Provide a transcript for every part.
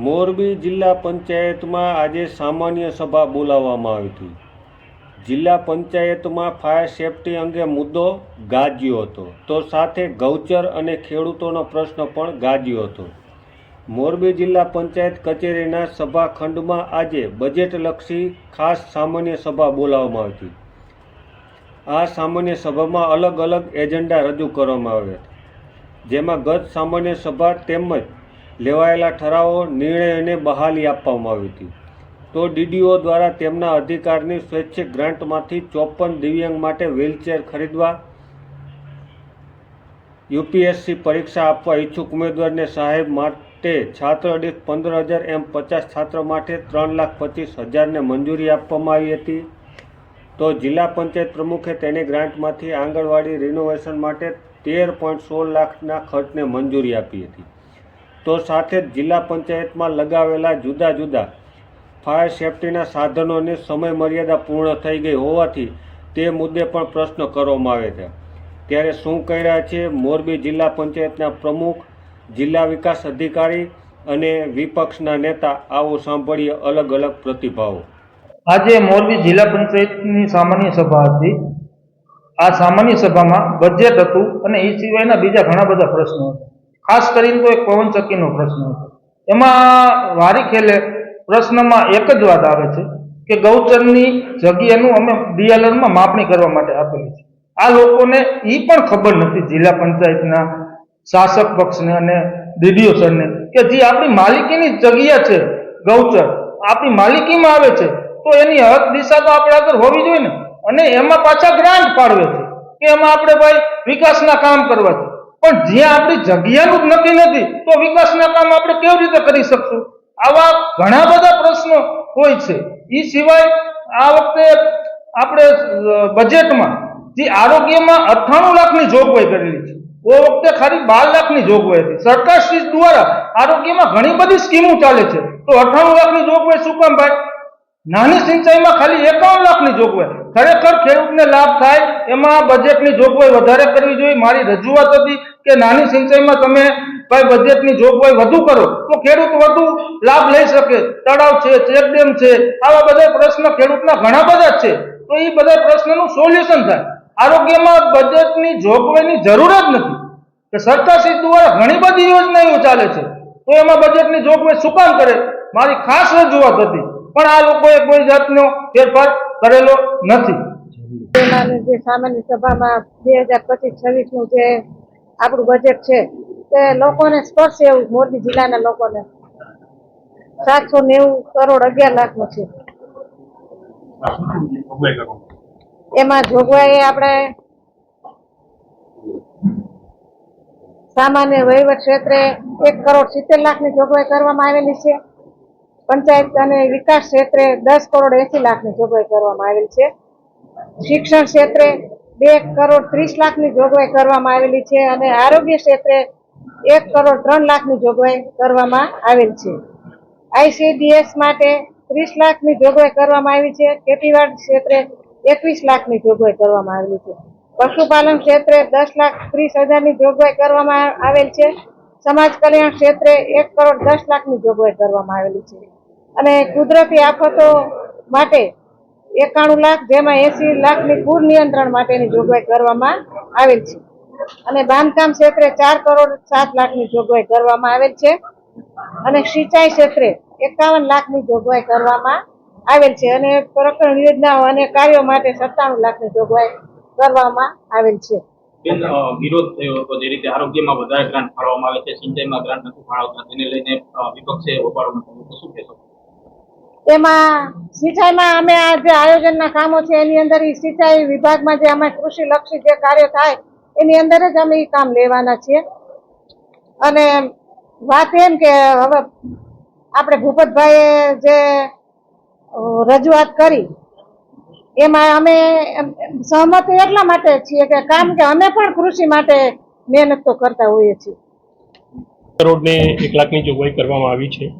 મોરબી જિલ્લા પંચાયતમાં આજે સામાન્ય સભા બોલાવવામાં આવી હતી. જિલ્લા પંચાયતમાં ફાયર સેફટી અંગે મુદ્દો ગાજ્યો હતો. તો સાથે ગૌચર અને ખેડૂતોનો પ્રશ્ન પણ ગાજ્યો હતો. મોરબી જિલ્લા પંચાયત કચેરીના સભાખંડમાં આજે બજેટલક્ષી ખાસ સામાન્ય સભા બોલાવવામાં આવી હતી. આ સામાન્ય સભામાં અલગ અલગ એજન્ડા રજૂ કરવામાં આવ્યા હતા. જેમાં ગત સામાન્ય સભા તેમજ લેવાયેલા ઠરાવો નિર્ણયોને બહાલી આપવામાં આવી હતી. તો ડીડીઓ દ્વારા તેમના અધિકારની સ્વૈચ્છિક ગ્રાન્ટમાંથી ચોપન દિવ્યાંગ માટે વ્હીલચેર ખરીદવા, યુપીએસસી પરીક્ષા આપવા ઈચ્છુક ઉમેદવારને સહાય માટે છાત્ર દીઠ પંદર હજાર એમ પચાસ છાત્ર માટે ત્રણ લાખ પચીસ હજારને મંજૂરી આપવામાં આવી હતી. તો જિલ્લા પંચાયત પ્રમુખે તેની ગ્રાન્ટમાંથી આંગણવાડી રિનોવેશન માટે તેર પોઈન્ટ સોળ લાખના ખર્ચને મંજૂરી આપી હતી. તો સાથે જ જિલ્લા પંચાયતમાં લગાવેલા જુદા જુદા ફાયર સેફટીના સાધનોની સમય મર્યાદા પૂર્ણ થઈ ગઈ હોવાથી તે મુદ્દે પણ પ્રશ્ન કરવામાં આવે છે. ત્યારે શું કહી રહ્યા છે? મોરબી જિલ્લા પંચાયતના પ્રમુખ, જિલ્લા વિકાસ અધિકારી અને વિપક્ષના નેતા આવો સાંભળીએ અલગ અલગ પ્રતિભાવો. આજે મોરબી જિલ્લા પંચાયતની સામાન્ય સભા હતી. આ સામાન્ય સભામાં બજેટ હતું અને એ સિવાયના બીજા ઘણા બધા પ્રશ્નો હતા. ખાસ કરીને તો એક પવનચક્કીનો પ્રશ્ન હતો. એમાં વારી ખેલે પ્રશ્નમાં એક જ વાત આવે છે કે ગૌચરની જગ્યાનું અમે ડીએલઆરમાં માપણી કરવા માટે આપેલી છે. આ લોકોને એ પણ ખબર નથી, જિલ્લા પંચાયતના શાસક પક્ષને અને ડીડીઓ સરને, કે જે આપણી માલિકીની જગ્યા છે ગૌચર, આપણી માલિકીમાં આવે છે, તો એની હક દિશા તો આપણે આગળ હોવી જોઈએ ને. અને એમાં પાછા ગ્રાન્ટ ફાળવે છે કે એમાં આપણે ભાઈ વિકાસના કામ કરવા છે. પણ જ્યાં આપણી જગ્યાનું જ નક્કી નથી, તો વિકાસના કામ આપણે કેવી રીતે કરી શકશું? આવા ઘણા બધા પ્રશ્નો હોય છે. એ સિવાય આ વખતે આપણે બજેટમાં જે આરોગ્યમાં અઠ્ઠાણું લાખની જોગવાઈ કરેલી છે. ઓ વખતે ખાલી બાર લાખની જોગવાઈ હતી. સરકાર શ્રી દ્વારા આરોગ્યમાં ઘણી બધી સ્કીમો ચાલે છે. તો અઠ્ઠાણું લાખની જોગવાઈ શું કામ ભાઈ? નાની સિંચાઈમાં ખાલી એકાવન લાખની જોગવાઈ. ખરેખર ખેડૂતને લાભ થાય, એમાં બજેટની જોગવાઈ વધારે કરવી જોઈએ. મારી રજૂઆત હતી કે નાની સિંચાઈમાં તમે ભાઈ બજેટની જોગવાઈ વધુ કરો, તો ખેડૂત વધુ લાભ લઈ શકે. તળાવ છે ચેકડેમ છે, આવા બધા પ્રશ્ન ખેડૂતના ઘણા બધા છે. તો એ બધા પ્રશ્નનું સોલ્યુશન થાય. આરોગ્યમાં બજેટની જોગવાઈની જરૂર જ નથી. કે સરકારશ્રી દ્વારા ઘણી બધી યોજનાઓ ચાલે છે. તો એમાં બજેટની જોગવાઈ શું કામ કરે? મારી ખાસ રજૂઆત હતી. પણ આ લોકોએ કોઈ જાતનો ફેરફાર કરેલો નથી. જે સામાન્ય સભામાં બે હજાર પચીસ છવ્વીસનું જે આપણું બજેટ છે. તે લોકોને સ્પર્શે એવું મોરબી જિલ્લાના લોકોને. સાતસો નેવું કરોડ અગિયાર લાખનું છે. એમાં જોગવાઈ આપણે સામાન્ય વહીવટ ક્ષેત્રે એક કરોડ સિત્તેર લાખની જોગવાઈ કરવામાં આવેલી છે. પંચાયત અને વિકાસ ક્ષેત્રે દસ કરોડ એસી લાખની જોગવાઈ કરવામાં આવેલી છે. શિક્ષણ ક્ષેત્રે બે કરોડ ત્રીસ લાખની જોગવાઈ કરવામાં આવેલી છે અને આરોગ્ય ક્ષેત્રે એક કરોડ ત્રણ લાખની જોગવાઈ કરવામાં આવેલ છે. આઈસીડીએસ માટે ત્રીસ લાખની જોગવાઈ કરવામાં આવી છે. ખેતીવાડ ક્ષેત્રે એકવીસ લાખની જોગવાઈ કરવામાં આવેલી છે. પશુપાલન ક્ષેત્રે દસ લાખ ત્રીસ હજારની જોગવાઈ કરવામાં આવેલ છે. સમાજ કલ્યાણ ક્ષેત્રે એક કરોડ દસ લાખની જોગવાઈ કરવામાં આવેલી છે. અને કુદરતી આફતો માટે એકાણું લાખ, જેમાં એસી લાખની પૂર નિયંત્રણ માટેની જોગવાઈ કરવામાં આવેલ છે. અને બાંધકામ ક્ષેત્રે ચાર કરોડ સાત લાખની જોગવાઈ કરવામાં આવેલ છે. અને સિંચાઈ ક્ષેત્રે એકાવન લાખની જોગવાઈ કરવામાં આવેલ છે. અને પ્રકરણ યોજનાઓ અને કાર્યો માટે સત્તાણું લાખની જોગવાઈ કરવામાં આવેલ છે. વિરોધ થયો હતો જે રીતે આરોગ્યમાં વધારે ગ્રાન્ટ ફાળવવામાં આવે છે, સિંચાઈમાં ગ્રાન્ટ નથી ફાળવતા, તેને લઈને વિપક્ષે હોબાળો શું કહેશો? એમાં સિંચાઈમાં અમે આ જે આયોજનના કામો છે, એની અંદર એ સિંચાઈ વિભાગમાં જે અમે કૃષિ લક્ષી જે કાર્ય થાય, એની અંદર જ અમે ઈ કામ લેવાના છીએ. અને વાત એમ કે હવે આપણે ભૂપતભાઈએ જે રજૂઆત કરી, એમાં અમે સહમત એટલા માટે છીએ કે કામ કે અમે પણ કૃષિ માટે મહેનત તો કરતા હોઈએ છીએ. કરોડને એક લાખની જોગવાઈ કરવામાં આવી છે.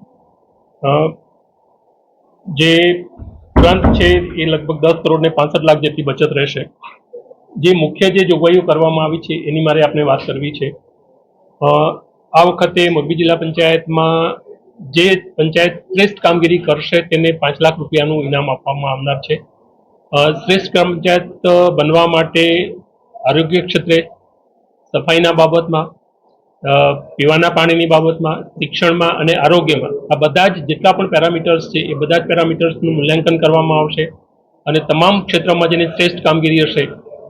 જે ગ્રંથ છે એ લગભગ દસ કરોડને પાંસઠ લાખ જેટલી બચત રહેશે. જે મુખ્ય જે જોગવાઈઓ કરવામાં આવી છે, એની મારે આપણે વાત કરવી છે. આ વખતે મોરબી જિલ્લા પંચાયતમાં જે પંચાયત શ્રેષ્ઠ કામગીરી કરશે તેને પાંચ લાખ રૂપિયાનું ઇનામ આપવામાં આવનાર છે. શ્રેષ્ઠ પંચાયત બનવા માટે આરોગ્ય ક્ષેત્રે સફાઈના બાબતમાં પીવાના પાણીની બાબતમાં, શિક્ષણમાં અને આરોગ્યમાં. આ બધા જ જેટલા પણ પેરામીટર્સ છે, એ બધા જ પેરામીટર્સનું મૂલ્યાંકન કરવામાં આવશે અને તમામ ક્ષેત્રમાં જેની શ્રેષ્ઠ કામગીરી હશે,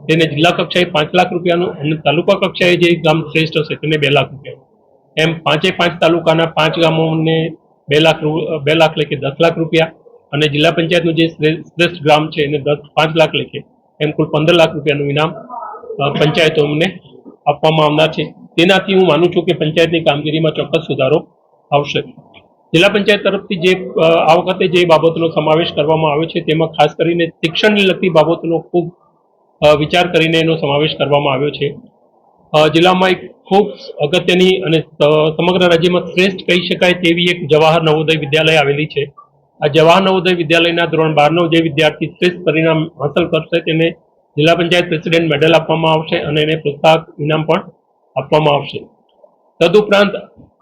તેને જિલ્લા કક્ષાએ પાંચ લાખ રૂપિયાનું અને તાલુકા કક્ષાએ જે ગામ શ્રેષ્ઠ હશે, તેને બે લાખ રૂપિયા. એમ પાંચે પાંચ તાલુકાના પાંચ ગામોને બે લાખ બે લાખ લેખે દસ લાખ રૂપિયા અને જિલ્લા પંચાયતનું જે શ્રેષ્ઠ ગ્રામ છે, એને દસ, પાંચ લાખ લેખે, એમ કુલ પંદર લાખ રૂપિયાનું ઇનામ પંચાયતોને આપવામાં આવનાર છે. તેનાથી હું માનું છું કે પંચાયતની કામગીરીમાં ચોક્કસ સુધારો આવશે. જિલ્લા પંચાયત તરફથી જે આ વખતે જે બાબતનો સમાવેશ કરવામાં આવ્યો છે, તેમાં ખાસ કરીને શિક્ષણને લગતી બાબતોનો ખૂબ વિચાર કરીને એનો સમાવેશ કરવામાં આવ્યો છે. જિલ્લામાં એક ખૂબ અગત્યની અને સમગ્ર રાજ્યમાં શ્રેષ્ઠ કહી શકાય તેવી એક જવાહર નવોદય વિદ્યાલય આવેલી છે. આ જવાહર નવોદય વિદ્યાલયના ધોરણ બારનો જે વિદ્યાર્થી શ્રેષ્ઠ પરિણામ હાંસલ કરશે, તેને જિલ્લા પંચાયત પ્રેસિડેન્ટ મેડલ આપવામાં આવશે અને એને પ્રોત્સાહક ઇનામ પણ આપવામાં આવશે. તદુપરાંત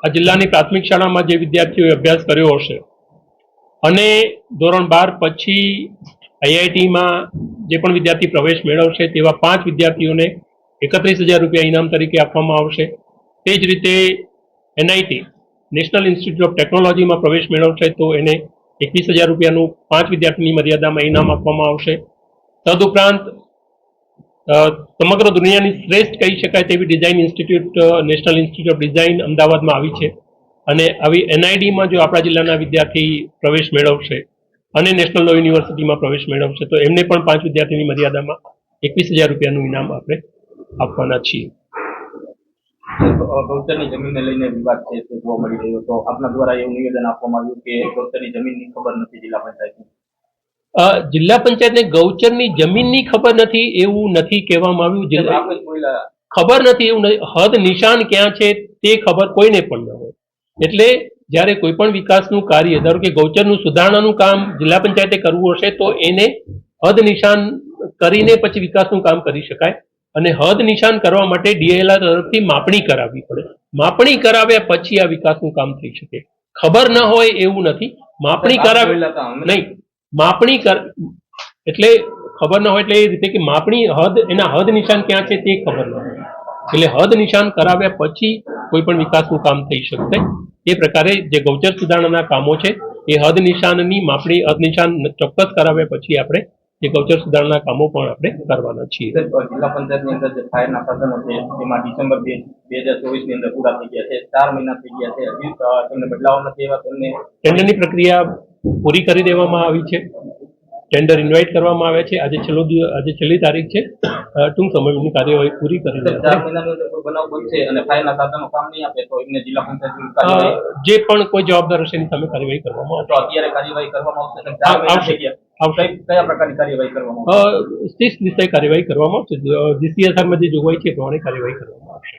આ જિલ્લાની પ્રાથમિક શાળામાં જે વિદ્યાર્થીઓએ અભ્યાસ કર્યો હશે અને ધોરણ બાર પછી આઈઆઈટીમાં જે પણ વિદ્યાર્થી પ્રવેશ મેળવશે તેવા પાંચ વિદ્યાર્થીઓને એકત્રીસ હજાર રૂપિયા ઇનામ તરીકે આપવામાં આવશે. તે જ રીતે એનઆઈટી, નેશનલ ઇન્સ્ટિટ્યૂટ ઓફ ટેકનોલોજીમાં પ્રવેશ મેળવશે તો એને એકવીસ હજાર રૂપિયાનું પાંચ વિદ્યાર્થીની મર્યાદામાં ઇનામ આપવામાં આવશે. તદુપરાંત સમગ્ર દુનિયાની શ્રેષ્ઠ કહી શકાય તેવી design institute national institute of design અમદાવાદમાં આવી છે. અને આવી એનઆઈડીમાં જો આપણા જિલ્લાના વિદ્યાર્થી પ્રવેશ મેળવશે અને નેશનલ લો યુનિવર્સિટીમાં પ્રવેશ મેળવશે, તો એમને પણ પાંચ વિદ્યાર્થીની મર્યાદામાં એકવીસ હજાર રૂપિયાનું ઇનામ આપણે આપવાના છીએ. ગૌચરની જમીનને લઈને વિવાદ છે, તે જોવા મળી રહ્યો તો આપના દ્વારા એવું નિવેદન આપવામાં આવ્યું કે ગૌચરની જમીનની ખબર નથી જિલ્લા પંચાયતની. જિલ્લા પંચાયતને ગૌચરની જમીનની ખબર નથી એવું નથી કહેવામાં આવ્યું. ખબર નથી એવું હદ નિશાન ક્યાં છે તે ખબર કોઈને પણ ન હોય. એટલે જ્યારે કોઈ પણ વિકાસનું કાર્ય ધારો કે ગૌચરનું સુધારણાનું કામ જિલ્લા પંચાયતે કરવું હશે તો એને હદ નિશાન કરીને પછી વિકાસનું કામ કરી શકાય. અને હદ નિશાન કરવા માટે ડીએલઆર તરફથી માપણી કરાવવી પડે. માપણી કરાવ્યા પછી આ વિકાસનું કામ થઈ શકે. ખબર ન હોય એવું નથી. માપણી કરાવી નહીં. માપણી કર એટલે ખબર ન હોય એટલે એ રીતે કે માપણી હદ એના હદ નિશાન ક્યાં છે તે ખબર ન હોય. એટલે હદ નિશાન કરાવ્યા પછી કોઈ પણ વિકાસનું કામ થઈ શકશે. એ પ્રકારે જે ગૌચર સુધારણાના કામો છે એ હદ નિશાનની માપણી હદ નિશાન ચોક્કસ કરાવ્યા પછી આપણે એ ગૌચર સુધારણાના કામો પણ આપણે કરવાના છીએ. જિલ્લા પંચાયતની અંદર જે ફાયરના સાધનો છે તેમાં ડિસેમ્બર બે હજાર ચોવીસની અંદર પૂરા થઈ ગયા છે ચાર મહિના થઈ ગયા છે હજી તેમને બદલાવ નથી એવા તેમને ટેન્ડરની પ્રક્રિયા પૂરી કરી દેવામાં આવી છે. ટેન્ડર ઇન્વાઇટ કરવામાં આવે છે. આજે છેલ્લો દિવસ આજે છેલ્લી તારીખ છે. ટૂંક સમયની કાર્યવાહી પૂરી કરી જે પણ કોઈ જવાબદાર હશે એની સામે કાર્યવાહી કરવામાં તો અત્યારે કાર્યવાહી કરવામાં આવશે આવશે. આવશે. કયા પ્રકારની કાર્યવાહી કરવામાં આવશે? આવશે વિષય કાર્યવાહી કરવામાં આવશે. જીસીએસઆરમાં જે જોગવાઈ છે એ પ્રમાણે કાર્યવાહી કરવામાં આવશે.